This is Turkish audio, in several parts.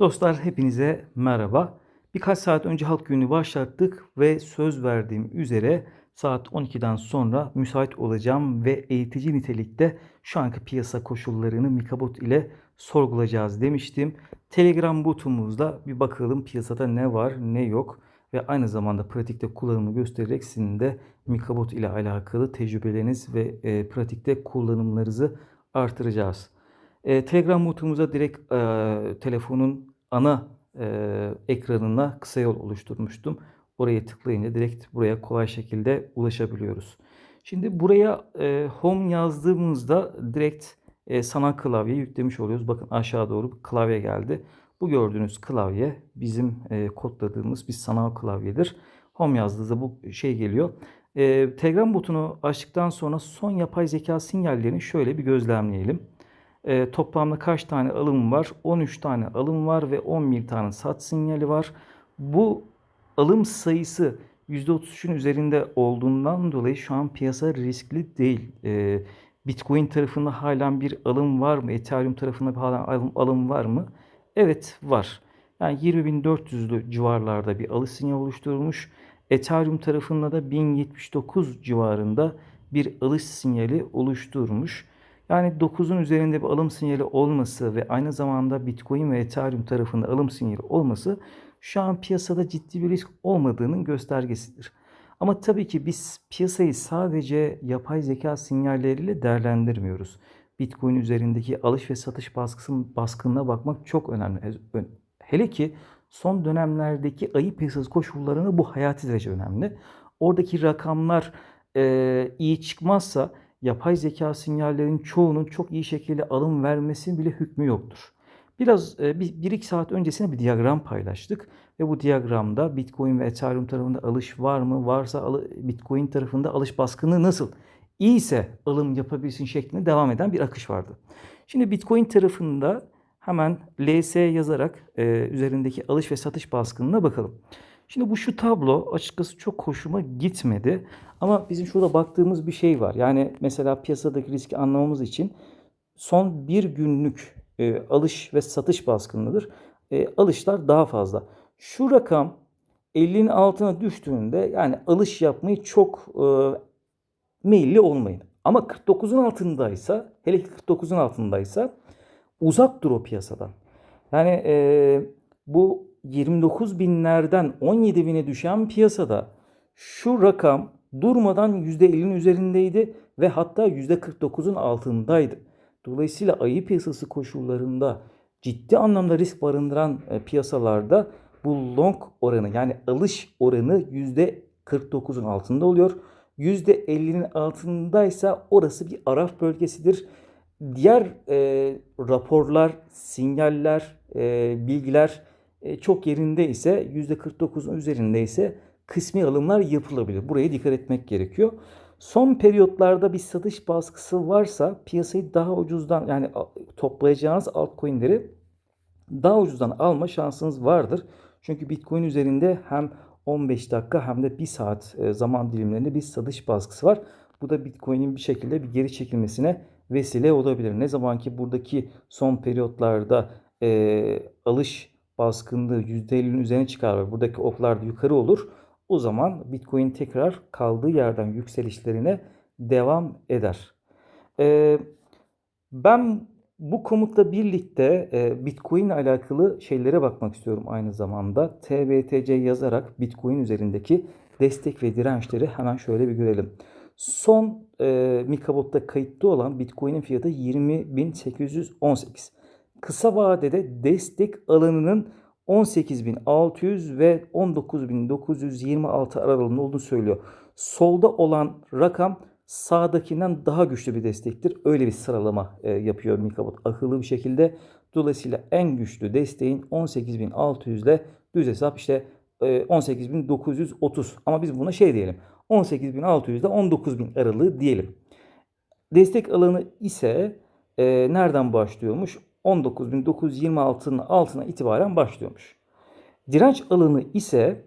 Dostlar hepinize merhaba. Birkaç saat önce halk günü başlattık ve söz verdiğim üzere saat 12'den sonra müsait olacağım ve eğitici nitelikte şu anki piyasa koşullarını Mikabot ile sorgulayacağız demiştim. Telegram botumuzda bir bakalım piyasada ne var ne yok ve aynı zamanda pratikte kullanımı göstererek sizin de Mikabot ile alakalı tecrübeleriniz ve e, pratikte kullanımlarınızı artıracağız. E, Telegram botumuza direkt e, telefonun ana e, ekranına kısa yol oluşturmuştum. Oraya tıklayınca direkt buraya kolay şekilde ulaşabiliyoruz. Şimdi buraya e, home yazdığımızda direkt e, sanal klavye yüklemiş oluyoruz. Bakın aşağı doğru bir klavye geldi. Bu gördüğünüz klavye bizim e, kodladığımız bir sanal klavyedir. Home yazdığınızda bu şey geliyor. E, Telegram botunu açtıktan sonra son yapay zeka sinyallerini şöyle bir gözlemleyelim. E, toplamda kaç tane alım var? 13 tane alım var ve 11 tane sat sinyali var. Bu alım sayısı %33'ün üzerinde olduğundan dolayı şu an piyasa riskli değil. E, Bitcoin tarafında halen bir alım var mı? Ethereum tarafında bir halen alım, alım var mı? Evet var. Yani 20.400'lü civarlarda bir alış sinyali oluşturulmuş. Ethereum tarafında da 1079 civarında bir alış sinyali oluşturmuş. Yani 9'un üzerinde bir alım sinyali olması ve aynı zamanda Bitcoin ve Ethereum tarafında alım sinyali olması şu an piyasada ciddi bir risk olmadığının göstergesidir. Ama tabii ki biz piyasayı sadece yapay zeka sinyalleriyle değerlendirmiyoruz. Bitcoin üzerindeki alış ve satış baskısının baskınına bakmak çok önemli. Hele ki son dönemlerdeki ayı piyasası koşullarına bu hayati derece önemli. Oradaki rakamlar e, iyi çıkmazsa yapay zeka sinyallerinin çoğunun çok iyi şekilde alım vermesinin bile hükmü yoktur. Biraz e, bir, bir iki saat öncesine bir diyagram paylaştık ve bu diyagramda Bitcoin ve Ethereum tarafında alış var mı? Varsa Bitcoin tarafında alış baskını nasıl? İyi ise alım yapabilsin şeklinde devam eden bir akış vardı. Şimdi Bitcoin tarafında hemen LS yazarak e, üzerindeki alış ve satış baskınına bakalım. Şimdi bu şu tablo açıkçası çok hoşuma gitmedi. Ama bizim şurada baktığımız bir şey var. Yani mesela piyasadaki riski anlamamız için son bir günlük e, alış ve satış baskınıdır. E, alışlar daha fazla. Şu rakam 50'nin altına düştüğünde yani alış yapmayı çok e, meyilli olmayın. Ama 49'un altındaysa hele ki 49'un altındaysa uzak dur o piyasadan. Yani e, bu 29 binlerden 17 bine düşen piyasada şu rakam durmadan %50'nin üzerindeydi ve hatta %49'un altındaydı. Dolayısıyla ayı piyasası koşullarında ciddi anlamda risk barındıran e, piyasalarda bu long oranı yani alış oranı %49'un altında oluyor. %50'nin altındaysa orası bir araf bölgesidir. Diğer e, raporlar, sinyaller, e, bilgiler çok yerinde ise %49'un üzerinde ise kısmi alımlar yapılabilir. Buraya dikkat etmek gerekiyor. Son periyotlarda bir satış baskısı varsa piyasayı daha ucuzdan yani toplayacağınız altcoin'leri daha ucuzdan alma şansınız vardır. Çünkü Bitcoin üzerinde hem 15 dakika hem de 1 saat e, zaman dilimlerinde bir satış baskısı var. Bu da Bitcoin'in bir şekilde bir geri çekilmesine vesile olabilir. Ne zaman ki buradaki son periyotlarda e, alış baskınlığı %50'nin üzerine çıkar ve buradaki oklar da yukarı olur. O zaman Bitcoin tekrar kaldığı yerden yükselişlerine devam eder. Ee, ben bu komutla birlikte e, Bitcoin alakalı şeylere bakmak istiyorum aynı zamanda. TBTC yazarak Bitcoin üzerindeki destek ve dirençleri hemen şöyle bir görelim. Son e, Mikabot'ta kayıtlı olan Bitcoin'in fiyatı 20.818. Kısa vadede destek alanının 18.600 ve 19.926 aralığında olduğunu söylüyor. Solda olan rakam sağdakinden daha güçlü bir destektir. Öyle bir sıralama e, yapıyor Mikabot akıllı bir şekilde. Dolayısıyla en güçlü desteğin 18.600 ile düz hesap işte e, 18.930 ama biz buna şey diyelim 18.600 ile 19.000 aralığı diyelim. Destek alanı ise e, nereden başlıyormuş? 19.926'nın altına itibaren başlıyormuş. Direnç alanı ise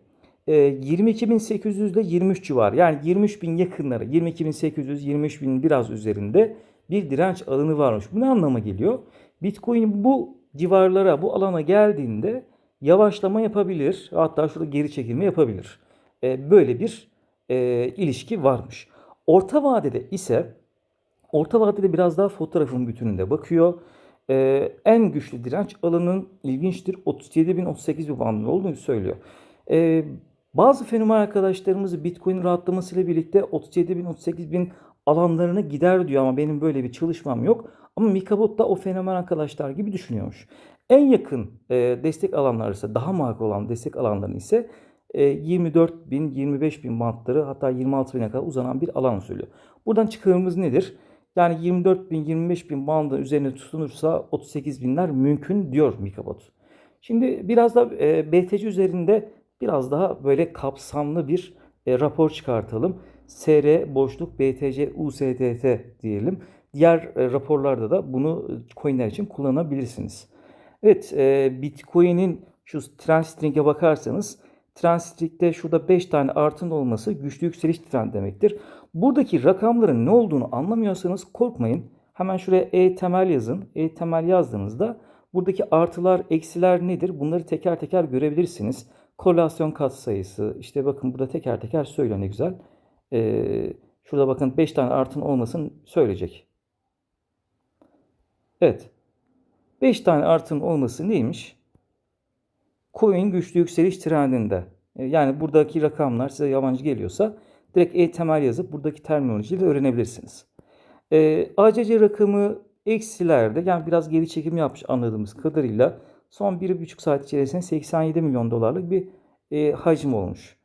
22.800 ile 23 civarı yani 23.000 yakınları 22.800 23.000 biraz üzerinde bir direnç alanı varmış. Bu ne anlama geliyor? Bitcoin bu civarlara bu alana geldiğinde yavaşlama yapabilir. Hatta şurada geri çekilme yapabilir. E, böyle bir e, ilişki varmış. Orta vadede ise orta vadede biraz daha fotoğrafın bütününde bakıyor. E, en güçlü direnç alanın ilginçtir 37 bin 38 bin bandında olduğunu söylüyor. E, bazı fenomen arkadaşlarımız Bitcoin rahatlamasıyla birlikte 37 bin 38 bin alanlarına gider diyor ama benim böyle bir çalışmam yok. Ama Mikabot da o fenomen arkadaşlar gibi düşünüyormuş. En yakın e, destek alanlar ise daha makul olan destek alanları ise e, 24 bin, 25 bin bantları hatta 26 bine kadar uzanan bir alan söylüyor. Buradan çıkarımız nedir? Yani 24 bin, 25 bin bandın üzerine tutunursa 38 binler mümkün diyor Mikabot. Şimdi biraz da e, BTC üzerinde biraz daha böyle kapsamlı bir e, rapor çıkartalım. SR boşluk BTC USDT diyelim. Diğer e, raporlarda da bunu coinler için kullanabilirsiniz. Evet e, Bitcoin'in şu trend string'e bakarsanız trend string'de şurada 5 tane artın olması güçlü yükseliş trend demektir. Buradaki rakamların ne olduğunu anlamıyorsanız korkmayın. Hemen şuraya E temel yazın. E temel yazdığınızda buradaki artılar, eksiler nedir? Bunları teker teker görebilirsiniz. Korelasyon katsayısı, işte bakın burada teker teker söylüyor ne güzel. Ee, şurada bakın 5 tane artın olmasın söyleyecek. Evet. 5 tane artın olması neymiş? Coin güçlü yükseliş trendinde. Ee, yani buradaki rakamlar size yabancı geliyorsa direkt e temel yazıp buradaki terminolojiyi de öğrenebilirsiniz. Ee, ACC rakamı eksilerde yani biraz geri çekim yapmış anladığımız kadarıyla son 1,5 saat içerisinde 87 milyon dolarlık bir e, hacim olmuş.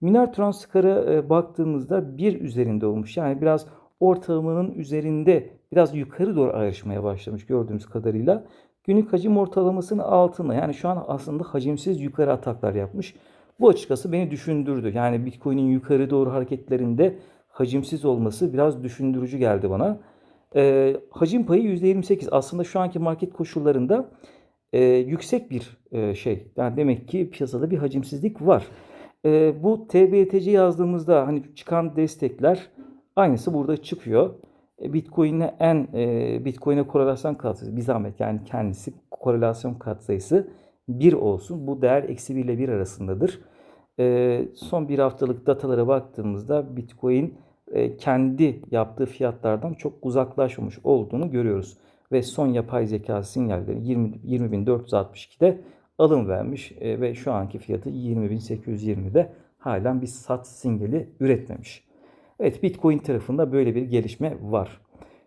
Miner Transkar'a e, baktığımızda bir üzerinde olmuş. Yani biraz ortalamanın üzerinde biraz yukarı doğru ayrışmaya başlamış gördüğümüz kadarıyla. Günlük hacim ortalamasının altında yani şu an aslında hacimsiz yukarı ataklar yapmış. Bu açıkçası beni düşündürdü. Yani Bitcoin'in yukarı doğru hareketlerinde hacimsiz olması biraz düşündürücü geldi bana. E, hacim payı %28 aslında şu anki market koşullarında e, yüksek bir e, şey. Yani demek ki piyasada bir hacimsizlik var. E, bu TBTC yazdığımızda hani çıkan destekler aynısı burada çıkıyor. E, Bitcoin'e en e, Bitcoin'e korelasyon katsayısı bir zahmet yani kendisi korelasyon katsayısı 1 olsun. Bu değer eksi 1 ile 1 arasındadır. E, son bir haftalık datalara baktığımızda Bitcoin e, kendi yaptığı fiyatlardan çok uzaklaşmış olduğunu görüyoruz. Ve son yapay zeka sinyalleri 20, 20.462'de alım vermiş e, ve şu anki fiyatı 20.820'de halen bir sat sinyali üretmemiş. Evet Bitcoin tarafında böyle bir gelişme var.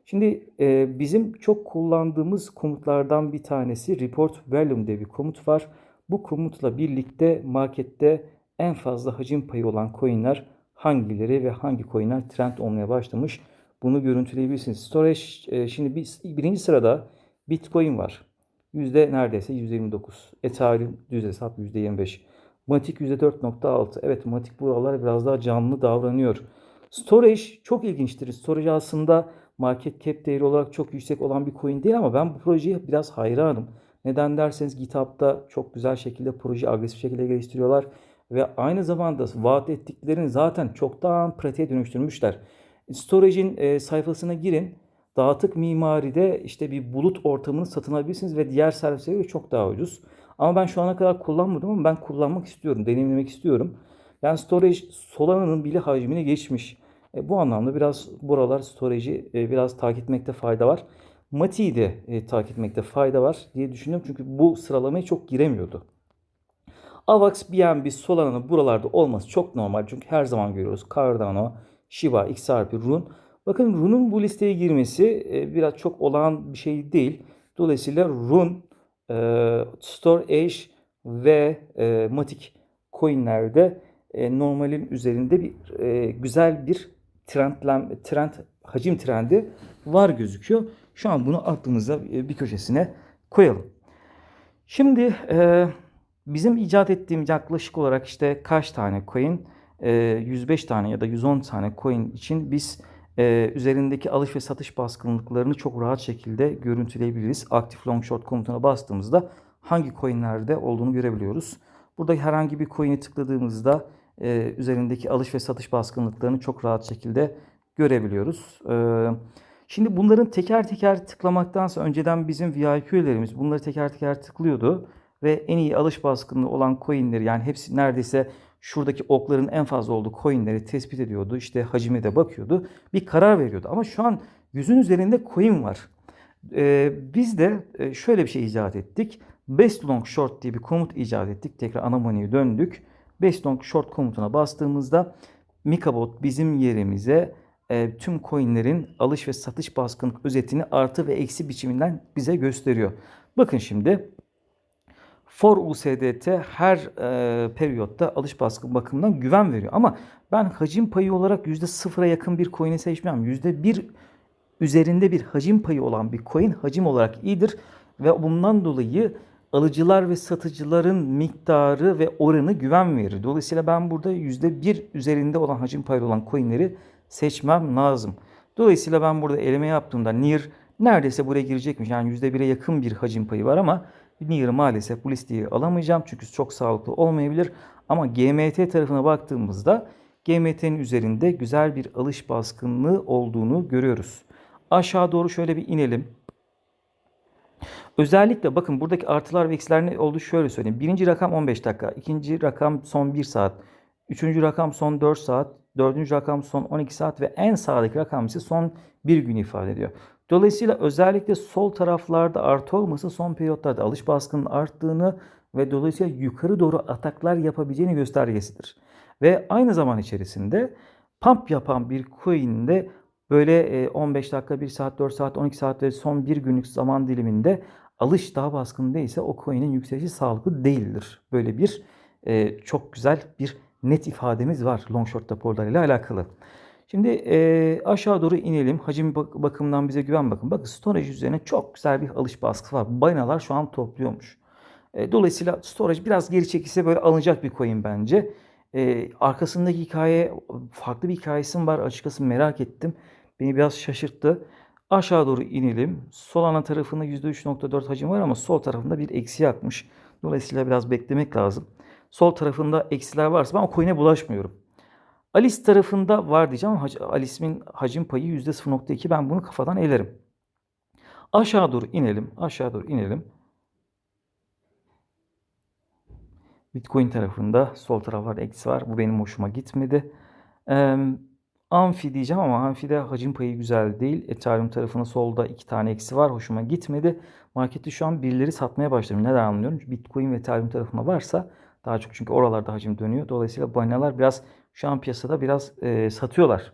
Şimdi e, bizim çok kullandığımız komutlardan bir tanesi report volume diye bir komut var. Bu komutla birlikte markette en fazla hacim payı olan coinler hangileri ve hangi coinler trend olmaya başlamış bunu görüntüleyebilirsiniz. Storage e, şimdi bir, birinci sırada Bitcoin var. Yüzde neredeyse %29. Ethereum düz hesap %25. Matic %4.6. Evet Matic buralar biraz daha canlı davranıyor. Storage çok ilginçtir. Storage aslında market cap değeri olarak çok yüksek olan bir coin değil ama ben bu projeye biraz hayranım. Neden derseniz GitHub'da çok güzel şekilde proje agresif şekilde geliştiriyorlar ve aynı zamanda vaat ettiklerini zaten çoktan pratiğe dönüştürmüşler. Storage'in e, sayfasına girin. Dağıtık mimaride işte bir bulut ortamını satın alabilirsiniz ve diğer servislere çok daha ucuz. Ama ben şu ana kadar kullanmadım ama ben kullanmak istiyorum, deneyimlemek istiyorum. Yani storage Solana'nın bile hacmine geçmiş. E, bu anlamda biraz buralar storage'i e, biraz takip etmekte fayda var. Mati'yi de e, takip etmekte fayda var diye düşünüyorum. Çünkü bu sıralamaya çok giremiyordu. AVAX, BNB, Solana'nın buralarda olması çok normal. Çünkü her zaman görüyoruz. Cardano, Shiba, XRP, Rune. Bakın Rune'un bu listeye girmesi e, biraz çok olağan bir şey değil. Dolayısıyla Rune, e, Storage ve e, Matic coinlerde e, normalin üzerinde bir e, güzel bir trendlen, trend hacim trendi var gözüküyor. Şu an bunu aklımıza e, bir köşesine koyalım. Şimdi e, bizim icat ettiğimiz yaklaşık olarak işte kaç tane coin 105 tane ya da 110 tane coin için biz üzerindeki alış ve satış baskınlıklarını çok rahat şekilde görüntüleyebiliriz. Aktif long short komutuna bastığımızda hangi coinlerde olduğunu görebiliyoruz. Burada herhangi bir coin'i tıkladığımızda üzerindeki alış ve satış baskınlıklarını çok rahat şekilde görebiliyoruz. Şimdi bunların teker teker tıklamaktansa önceden bizim VIP üyelerimiz bunları teker teker tıklıyordu ve en iyi alış baskınlığı olan coinleri yani hepsi neredeyse şuradaki okların en fazla olduğu coinleri tespit ediyordu. İşte hacime de bakıyordu. Bir karar veriyordu. Ama şu an yüzün üzerinde coin var. Ee, biz de e, şöyle bir şey icat ettik. Best long short diye bir komut icat ettik. Tekrar ana menüye döndük. Best long short komutuna bastığımızda Mikabot bizim yerimize e, tüm coinlerin alış ve satış baskınlık özetini artı ve eksi biçiminden bize gösteriyor. Bakın şimdi For USDT her e, periyotta alış baskı bakımından güven veriyor. Ama ben hacim payı olarak %0'a yakın bir coin'i seçmem. %1 üzerinde bir hacim payı olan bir coin hacim olarak iyidir. Ve bundan dolayı alıcılar ve satıcıların miktarı ve oranı güven verir. Dolayısıyla ben burada %1 üzerinde olan hacim payı olan coinleri seçmem lazım. Dolayısıyla ben burada eleme yaptığımda NIR neredeyse buraya girecekmiş. Yani %1'e yakın bir hacim payı var ama NIR'ı maalesef bu listeyi alamayacağım. Çünkü çok sağlıklı olmayabilir. Ama GMT tarafına baktığımızda GMT'nin üzerinde güzel bir alış baskınlığı olduğunu görüyoruz. Aşağı doğru şöyle bir inelim. Özellikle bakın buradaki artılar ve eksiler ne oldu şöyle söyleyeyim. Birinci rakam 15 dakika, ikinci rakam son 1 saat, üçüncü rakam son 4 saat, dördüncü rakam son 12 saat ve en sağdaki rakam ise son 1 gün ifade ediyor. Dolayısıyla özellikle sol taraflarda artı olması son periyotlarda alış baskının arttığını ve dolayısıyla yukarı doğru ataklar yapabileceğini göstergesidir. Ve aynı zaman içerisinde pump yapan bir coin'de böyle 15 dakika, 1 saat, 4 saat, 12 saat ve son bir günlük zaman diliminde alış daha baskın değilse o coin'in yükselişi sağlıklı değildir. Böyle bir e, çok güzel bir net ifademiz var long short raporları ile alakalı. Şimdi e, aşağı doğru inelim. Hacim bak bakımından bize güven bakın. Bakın storage üzerine çok güzel bir alış baskısı var. Balinalar şu an topluyormuş. E, dolayısıyla storage biraz geri çekilse böyle alınacak bir coin bence. E, arkasındaki hikaye farklı bir hikayesi var açıkçası merak ettim. Beni biraz şaşırttı. Aşağı doğru inelim. Sol ana tarafında %3.4 hacim var ama sol tarafında bir eksi yapmış. Dolayısıyla biraz beklemek lazım. Sol tarafında eksiler varsa ben o coin'e bulaşmıyorum. Alice tarafında var diyeceğim ama Alice'in hacim payı %0.2 ben bunu kafadan elerim. Aşağı doğru inelim. Aşağı doğru inelim. Bitcoin tarafında sol taraflarda eksi var. Bu benim hoşuma gitmedi. Ee, Amfi diyeceğim ama Amfi'de hacim payı güzel değil. Ethereum tarafında solda iki tane eksi var. Hoşuma gitmedi. Markette şu an birileri satmaya başladım. Neden anlıyorum? Bitcoin ve Ethereum tarafında varsa daha çok çünkü oralarda hacim dönüyor. Dolayısıyla balinalar biraz şu an piyasada biraz e, satıyorlar.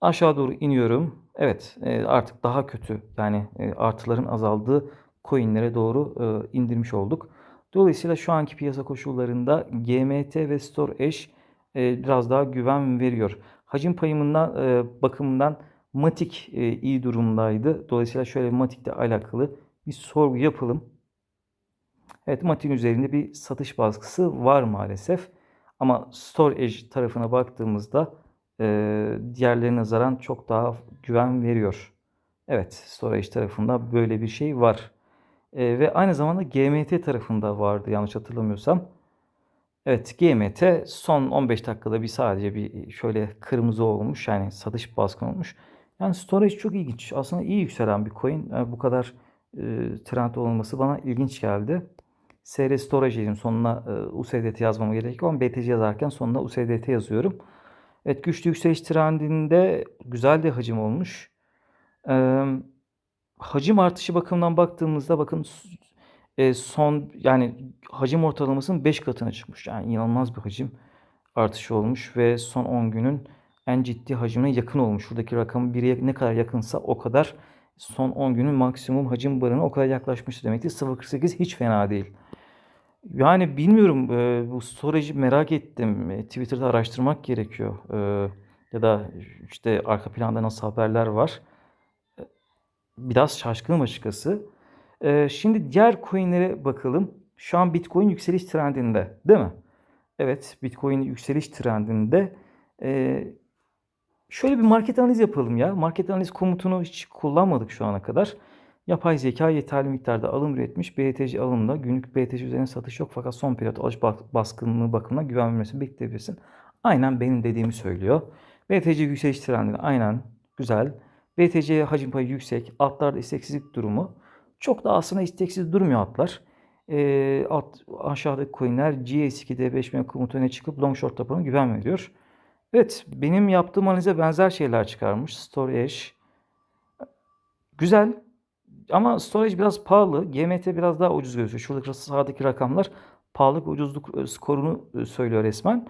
Aşağı doğru iniyorum. Evet e, artık daha kötü yani e, artıların azaldığı coinlere doğru e, indirmiş olduk. Dolayısıyla şu anki piyasa koşullarında GMT ve Storage e, biraz daha güven veriyor. Hacim payımından e, bakımından Matik e, iyi durumdaydı. Dolayısıyla şöyle Matik'le alakalı bir sorgu yapalım. Evet Matik'in üzerinde bir satış baskısı var maalesef. Ama Storage tarafına baktığımızda e, diğerlerine nazaran çok daha güven veriyor. Evet Storage tarafında böyle bir şey var. E, ve aynı zamanda GMT tarafında vardı yanlış hatırlamıyorsam. Evet GMT son 15 dakikada bir sadece bir şöyle kırmızı olmuş yani satış baskın olmuş. Yani storage çok ilginç. Aslında iyi yükselen bir coin. Yani bu kadar e, trend olması bana ilginç geldi. SR Storage dedim. Sonuna e, USDT yazmama gerek yok ama BTC yazarken sonuna USDT yazıyorum. Evet güçlü yükseliş trendinde güzel de hacim olmuş. E, hacim artışı bakımından baktığımızda bakın e, son yani hacim ortalamasının 5 katına çıkmış. Yani inanılmaz bir hacim artışı olmuş ve son 10 günün en ciddi hacimine yakın olmuş. Şuradaki rakam 1'e ne kadar yakınsa o kadar son 10 günün maksimum hacim barına o kadar yaklaşmıştır demektir. 0.48 hiç fena değil. Yani bilmiyorum e, bu storage'i merak ettim. E, Twitter'da araştırmak gerekiyor. E, ya da işte arka planda nasıl haberler var. Biraz şaşkınım açıkçası. E, şimdi diğer coinlere bakalım. Şu an Bitcoin yükseliş trendinde değil mi? Evet Bitcoin yükseliş trendinde. E, şöyle bir market analiz yapalım ya. Market analiz komutunu hiç kullanmadık şu ana kadar. Yapay zeka yeterli miktarda alım üretmiş. BTC alımda günlük BTC üzerine satış yok fakat son periyot alış baskınlığı bakımından güven vermesini bekleyebilirsin. Aynen benim dediğimi söylüyor. BTC yükseliş trendinde aynen güzel. VTC hacim payı yüksek. Altlarda isteksizlik durumu. Çok da aslında isteksiz durmuyor altlar. Ee, alt, aşağıdaki coinler GS2'de 5000 komutuna çıkıp long short tabanı güven veriyor. Evet benim yaptığım analize benzer şeyler çıkarmış. Storage. Güzel. Ama storage biraz pahalı. GMT biraz daha ucuz gözüküyor. Şuradaki sağdaki rakamlar pahalılık ucuzluk e, skorunu e, söylüyor resmen.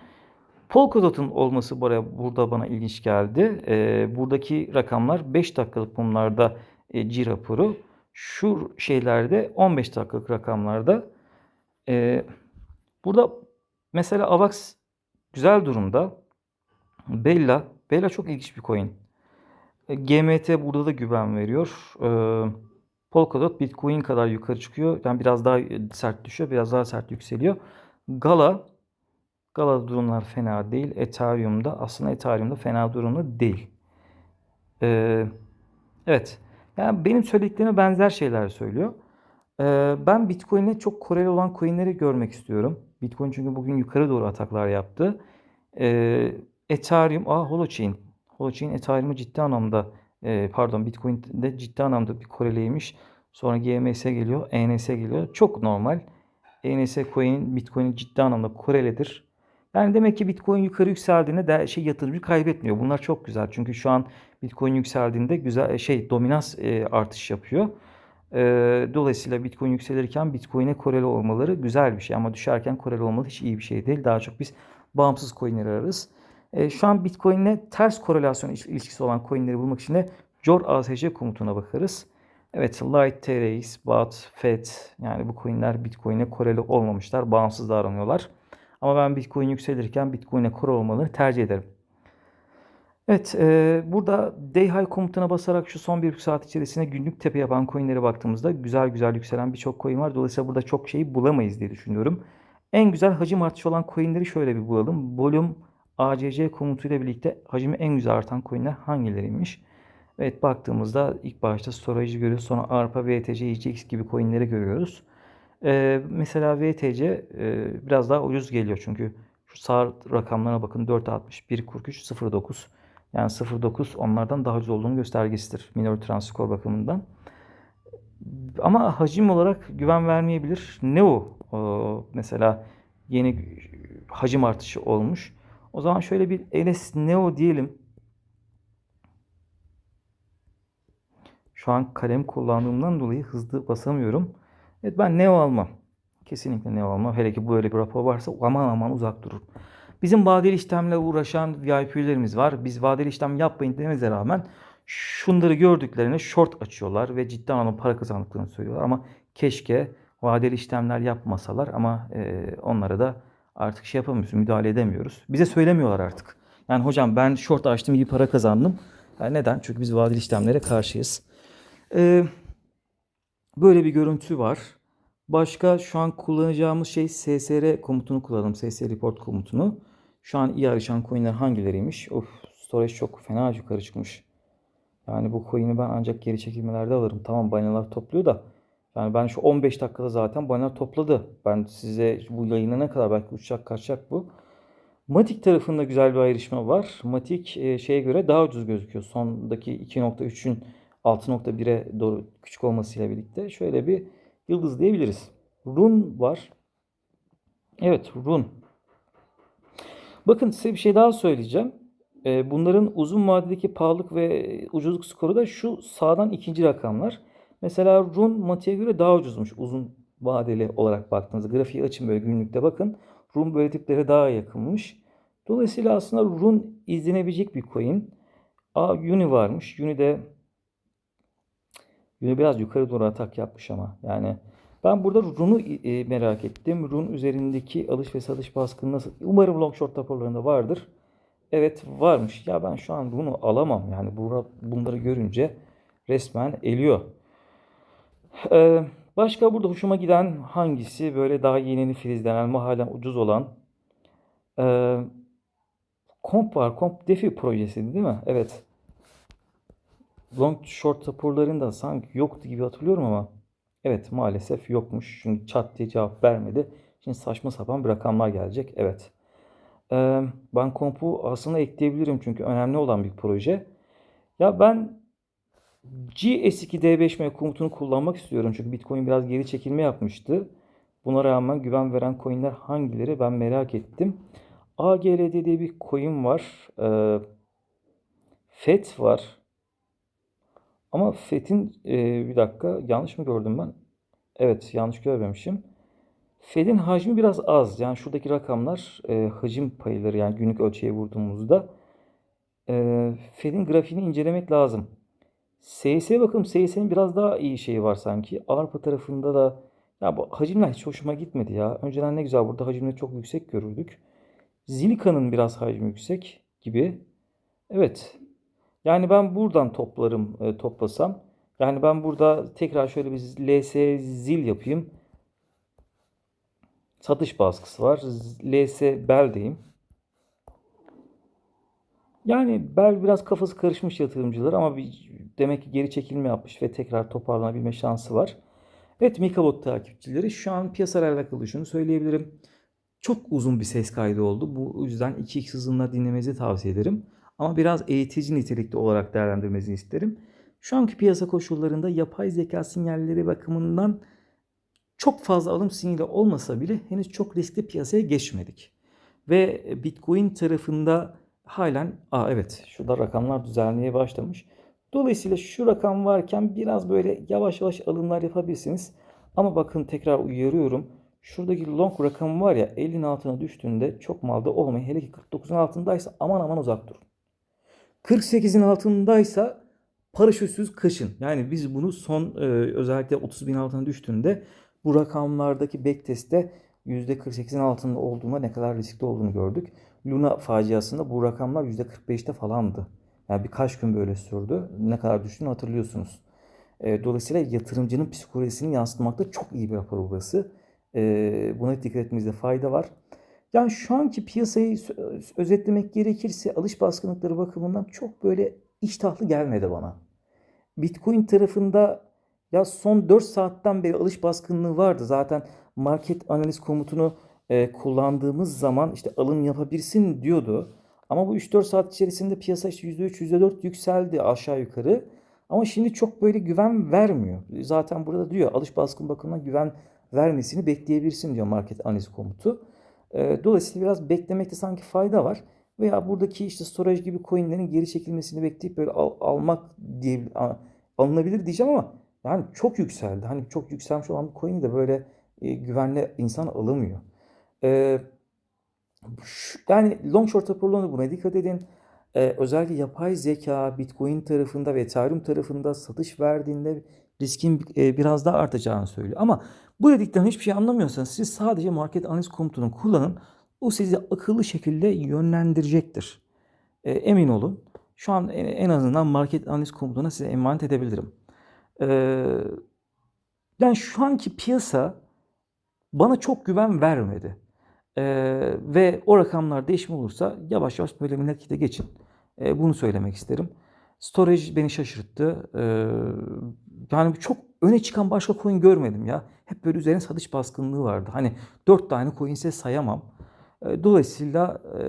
Polkadot'un olması buraya, burada bana ilginç geldi. Ee, buradaki rakamlar 5 dakikalık mumlarda e, G raporu. Şu şeylerde 15 dakikalık rakamlarda. Ee, burada mesela AVAX güzel durumda. Bella, Bella çok ilginç bir coin. E, GMT burada da güven veriyor. Ee, Polkadot Bitcoin kadar yukarı çıkıyor. Yani biraz daha e, sert düşüyor, biraz daha sert yükseliyor. Gala, Gala durumlar fena değil. Ethereum'da aslında Ethereum'da fena durumda değil. Evet. Yani benim söylediklerime benzer şeyler söylüyor. Ee, ben Bitcoin'le çok koreli olan coinleri görmek istiyorum. Bitcoin çünkü bugün yukarı doğru ataklar yaptı. Ee, Ethereum, aa Holochain. Holochain Ethereum'u ciddi anlamda e, pardon Bitcoin'de ciddi anlamda bir koreleymiş. Sonra GMS geliyor, ENS geliyor. Çok normal. ENS coin Bitcoin'in ciddi anlamda koreledir. Yani demek ki Bitcoin yukarı yükseldiğinde de şey yatırımcı kaybetmiyor. Bunlar çok güzel. Çünkü şu an Bitcoin yükseldiğinde güzel şey dominans e, artış yapıyor. E, dolayısıyla Bitcoin yükselirken Bitcoin'e koreli olmaları güzel bir şey ama düşerken koreli olmaları hiç iyi bir şey değil. Daha çok biz bağımsız coin'leri ararız. E, şu an Bitcoin'le ters korelasyon ilişkisi olan coin'leri bulmak için de Jor ASC komutuna bakarız. Evet, Light, TRX, BAT, FED yani bu coin'ler Bitcoin'e koreli olmamışlar. Bağımsız davranıyorlar. Ama ben Bitcoin yükselirken Bitcoin'e kore olmalarını tercih ederim. Evet, e, burada Day High komutuna basarak şu son bir saat içerisinde günlük tepe yapan coinlere baktığımızda güzel güzel yükselen birçok coin var. Dolayısıyla burada çok şeyi bulamayız diye düşünüyorum. En güzel hacim artışı olan coinleri şöyle bir bulalım. Volüm ACC komutuyla birlikte hacmi en güzel artan coinler hangileriymiş? Evet baktığımızda ilk başta storage'ı görüyoruz. Sonra ARPA, VTC, EGX gibi coinleri görüyoruz. Ee, mesela VTC e, biraz daha ucuz geliyor çünkü şu sağ rakamlarına bakın 4.60, 1.43, 0.9. Yani 0.9 onlardan daha ucuz olduğunu göstergesidir minor transkor bakımından. Ama hacim olarak güven vermeyebilir. Neo o, mesela yeni hacim artışı olmuş. O zaman şöyle bir LS Neo diyelim. Şu an kalem kullandığımdan dolayı hızlı basamıyorum. Evet ben Neo almam. Kesinlikle Neo almam. Hele ki böyle bir rapor varsa aman aman uzak durur. Bizim vadeli işlemle uğraşan VIP'lerimiz var. Biz vadeli işlem yapmayın dememize rağmen şunları gördüklerine short açıyorlar ve ciddi anlamda para kazandıklarını söylüyorlar. Ama keşke vadeli işlemler yapmasalar ama e, onlara da artık şey yapamıyoruz, müdahale edemiyoruz. Bize söylemiyorlar artık. Yani hocam ben short açtım iyi para kazandım. Yani neden? Çünkü biz vadeli işlemlere karşıyız. Ee, böyle bir görüntü var. Başka şu an kullanacağımız şey SSR komutunu kullanalım. SSR report komutunu. Şu an iyi arışan coinler hangileriymiş? Of storage çok fena yukarı çıkmış. Yani bu coin'i ben ancak geri çekilmelerde alırım. Tamam balinalar topluyor da. Yani ben şu 15 dakikada zaten balinalar topladı. Ben size bu yayınına kadar belki uçacak kaçacak bu. Matic tarafında güzel bir ayrışma var. Matic e, şeye göre daha ucuz gözüküyor. Sondaki 2.3'ün 6.1'e doğru küçük olmasıyla birlikte. Şöyle bir yıldız diyebiliriz. Run var. Evet run. Bakın size bir şey daha söyleyeceğim. Ee, bunların uzun vadedeki pahalılık ve ucuzluk skoru da şu sağdan ikinci rakamlar. Mesela Run Mati'ye göre daha ucuzmuş uzun vadeli olarak baktığınızda. Grafiği açın böyle günlükte bakın. Run böyle tiplere daha yakınmış. Dolayısıyla aslında Run izlenebilecek bir coin. A Uni varmış. Uni de Uni biraz yukarı doğru atak yapmış ama. Yani ben burada Run'u e, merak ettim. Run üzerindeki alış ve satış baskını nasıl? Umarım long short raporlarında vardır. Evet varmış. Ya ben şu an bunu alamam. Yani bunları görünce resmen eliyor. Ee, başka burada hoşuma giden hangisi? Böyle daha yeni filizlenen ama hala ucuz olan. Ee, Komp var. Komp Defi projesi değil mi? Evet. Long short raporlarında sanki yoktu gibi hatırlıyorum ama evet maalesef yokmuş. Çünkü çat diye cevap vermedi. Şimdi saçma sapan bir rakamlar gelecek. Evet. Ee, ben kompu aslında ekleyebilirim çünkü önemli olan bir proje. Ya ben GS2D5M komutunu kullanmak istiyorum. Çünkü Bitcoin biraz geri çekilme yapmıştı. Buna rağmen güven veren coinler hangileri ben merak ettim. AGLD diye bir coin var. Ee, FET var. Ama FET'in e, bir dakika yanlış mı gördüm ben? Evet yanlış görmemişim. FED'in hacmi biraz az. Yani şuradaki rakamlar e, hacim payları yani günlük ölçeğe vurduğumuzda e, FED'in grafiğini incelemek lazım. SS'ye bakalım. SS'nin biraz daha iyi şeyi var sanki. Avrupa tarafında da ya bu hacimler hiç hoşuma gitmedi ya. Önceden ne güzel burada hacimleri çok yüksek görürdük. Zilika'nın biraz hacmi yüksek gibi. Evet. Yani ben buradan toplarım e, toplasam. Yani ben burada tekrar şöyle bir LS zil yapayım. Satış baskısı var. LS Bell'deyim. Yani Bell biraz kafası karışmış yatırımcılar ama bir, demek ki geri çekilme yapmış ve tekrar toparlanabilme şansı var. Evet Mikabot takipçileri şu an piyasalarla alakalı şunu söyleyebilirim. Çok uzun bir ses kaydı oldu. Bu yüzden 2x hızında dinlemenizi tavsiye ederim. Ama biraz eğitici nitelikli olarak değerlendirmenizi isterim. Şu anki piyasa koşullarında yapay zeka sinyalleri bakımından çok fazla alım sinyali olmasa bile henüz çok riskli piyasaya geçmedik. Ve Bitcoin tarafında halen, aa evet şurada rakamlar düzelmeye başlamış. Dolayısıyla şu rakam varken biraz böyle yavaş yavaş alımlar yapabilirsiniz. Ama bakın tekrar uyarıyorum. Şuradaki long rakamı var ya 50'nin altına düştüğünde çok malda olmayın. Hele ki 49'un altındaysa aman aman uzak durun. 48'in altındaysa paraşütsüz kaçın. Yani biz bunu son e, özellikle 30 bin altına düştüğünde bu rakamlardaki backtest'te %48'in altında olduğunda ne kadar riskli olduğunu gördük. Luna faciasında bu rakamlar %45'te falandı. Yani birkaç gün böyle sürdü. Ne kadar düştüğünü hatırlıyorsunuz. E, dolayısıyla yatırımcının psikolojisini yansıtmakta çok iyi bir rapor burası. E, buna dikkat etmemizde fayda var. Yani şu anki piyasayı özetlemek gerekirse alış baskınlıkları bakımından çok böyle iştahlı gelmedi bana. Bitcoin tarafında ya son 4 saatten beri alış baskınlığı vardı. Zaten market analiz komutunu e, kullandığımız zaman işte alım yapabilirsin diyordu. Ama bu 3-4 saat içerisinde piyasa işte %3, %4 yükseldi aşağı yukarı. Ama şimdi çok böyle güven vermiyor. Zaten burada diyor alış baskın bakımından güven vermesini bekleyebilirsin diyor market analiz komutu. Dolayısıyla biraz beklemekte sanki fayda var. Veya buradaki işte storage gibi coinlerin geri çekilmesini bekleyip böyle al, almak diye alınabilir diyeceğim ama yani çok yükseldi. Hani çok yükselmiş olan bir coin'i de böyle e, güvenli insan alamıyor. E, şu, yani long short raporlarında buna dikkat edin. E, özellikle yapay zeka, Bitcoin tarafında ve Ethereum tarafında satış verdiğinde riskin e, biraz daha artacağını söylüyor. Ama bu dedikten hiçbir şey anlamıyorsanız siz sadece market analiz komutunu kullanın. O sizi akıllı şekilde yönlendirecektir. E, emin olun. Şu an en azından market analiz komutuna size emanet edebilirim. E, yani şu anki piyasa bana çok güven vermedi. E, ve o rakamlar değişme olursa yavaş yavaş böyle nakite geçin. E, bunu söylemek isterim. Storage beni şaşırttı. E, yani çok öne çıkan başka coin görmedim ya. Hep böyle üzerine satış baskınlığı vardı. Hani 4 tane coin size sayamam. E, dolayısıyla e,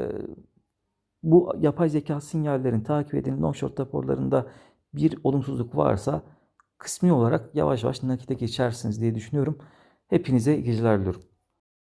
bu yapay zeka sinyallerini takip edin. Long short raporlarında bir olumsuzluk varsa kısmi olarak yavaş yavaş nakite geçersiniz diye düşünüyorum. Hepinize iyi geceler diliyorum.